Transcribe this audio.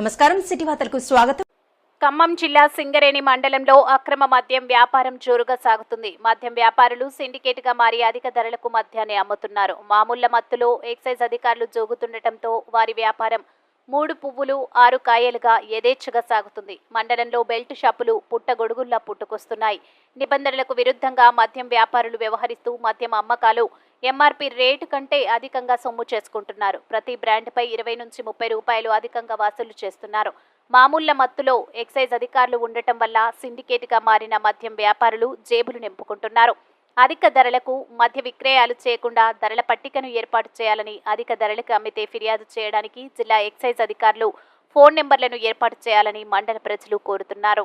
నమస్కారం. సిటీ వార్తలకు స్వాగతం. ఖమ్మం జిల్లా సింగరేణి మండలంలో అక్రమ మద్యం వ్యాపారం జోరుగా సాగుతుంది. మద్యం వ్యాపారులు సిండికేట్గా మారి అధిక ధరలకు మద్యాన్ని అమ్ముతున్నారు. మామూళ్ళ మత్తులో ఎక్సైజ్ అధికారులు జోగుతుండటంతో వారి వ్యాపారం మూడు పువ్వులు ఆరు కాయలుగా యథేచ్ఛగా సాగుతుంది. మండలంలో బెల్ట్ షాపులు పుట్టగొడుగుల్లా పుట్టుకొస్తున్నాయి. నిబంధనలకు విరుద్ధంగా మద్యం వ్యాపారులు వ్యవహరిస్తూ మద్యం అమ్మకాలు ఎంఆర్పి రేటు కంటే అధికంగా సొమ్ము చేసుకుంటున్నారు. ప్రతి బ్రాండ్పై ఇరవై నుంచి ముప్పై రూపాయలు అధికంగా వసూలు చేస్తున్నారు. మామూళ్ళ మత్తులో ఎక్సైజ్ అధికారులు ఉండటం వల్ల సిండికేట్గా మారిన మద్యం వ్యాపారులు జేబులు నింపుకుంటున్నారు. అధిక ధరలకు మద్య విక్రయాలు చేయకుండా ధరల పట్టికను ఏర్పాటు చేయాలని అధిక ధరలకు అమ్మితే ఫిర్యాదు చేయడానికి జిల్లా ఎక్సైజ్ అధికారులు ఫోన్ నెంబర్లను ఏర్పాటు చేయాలని మండల ప్రజలు కోరుతున్నారు.